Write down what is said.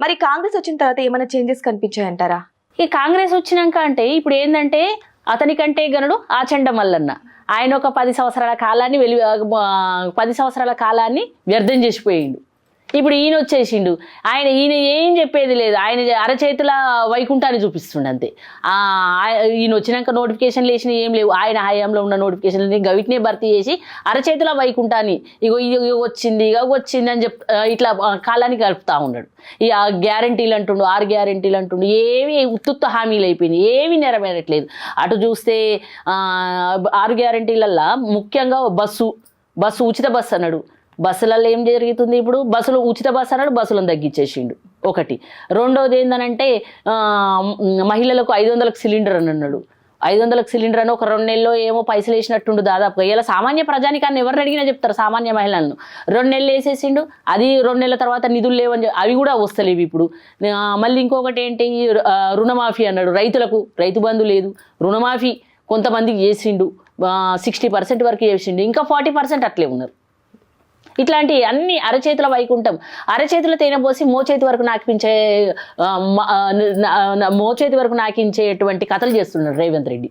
మరి కాంగ్రెస్ వచ్చిన తర్వాత ఏమైనా చేంజెస్ కనిపించాయంటారా? ఈ కాంగ్రెస్ వచ్చినాక అంటే ఇప్పుడు ఏంటంటే అతనికంటే గనుడు ఆ మల్లన్న. ఆయన ఒక పది సంవత్సరాల కాలాన్ని వెలి పది సంవత్సరాల కాలాన్ని వ్యర్థం చేసిపోయిండు. ఇప్పుడు ఈయన వచ్చేసిండు. ఆయన ఈయన ఏం చెప్పేది లేదు. ఆయన అరచేతుల వైకుంఠాన్ని చూపిస్తుండు అంతే. ఈయన వచ్చినాక నోటిఫికేషన్లు వేసిన ఏం లేవు. ఆయన హయాంలో ఉన్న నోటిఫికేషన్లు గవిటినే భర్తీ చేసి అరచేతుల వైకుంఠాన్ని ఇగో ఇది ఇగో వచ్చింది ఇగో వచ్చింది అని చెప్ ఇట్లా కాలానికి కాలాన్ని గడుపుతా ఉన్నాడు ఈ ఆ గ్యారంటీలు అంటుండు ఆరు గ్యారంటీలు అంటుండు. ఏవి ఉత్తుత్త హామీలు అయిపోయినాయి. ఏవి నెరవేరట్లేదు. అటు చూస్తే ఆరు గ్యారంటీలల్లా ముఖ్యంగా బస్సు బస్సు ఉచిత బస్సు అన్నాడు. బస్సులలో ఏం జరుగుతుంది ఇప్పుడు? బస్సులు ఉచిత బస్సు అన్నాడు బస్సులను తగ్గించేసిండు. ఒకటి. రెండోది ఏందనంటే మహిళలకు ఐదు వందలకు సిలిండర్ అని అన్నాడు. ఐదు వందలకు సిలిండర్ అని ఒక రెండు నెలల్లో ఏమో పైసలు వేసినట్టుండు దాదాపుగా. ఇలా సామాన్య ప్రజానికాన్ని ఎవరిని అడిగినా చెప్తారు సామాన్య మహిళలను. రెండు నెలలు వేసేసిండు. అది రెండు నెలల తర్వాత నిధులు లేవని అవి కూడా వస్తలేవు ఇప్పుడు. మళ్ళీ ఇంకొకటి ఏంటి? రుణమాఫీ అన్నాడు. రైతులకు రైతు బంధు లేదు. రుణమాఫీ కొంతమందికి చేసిండు. సిక్స్టీ పర్సెంట్ వరకు చేసిండు. ఇంకా ఫార్టీ పర్సెంట్ అట్లే ఉన్నారు. ఇట్లాంటి అన్ని అరచేతుల వైకుంఠం అరచేతుల తేనె పోసి మోచేతి వరకు నాకించే మోచేతి వరకు నాకించేటువంటి కథలు చేస్తున్నాడు రేవంత్ రెడ్డి.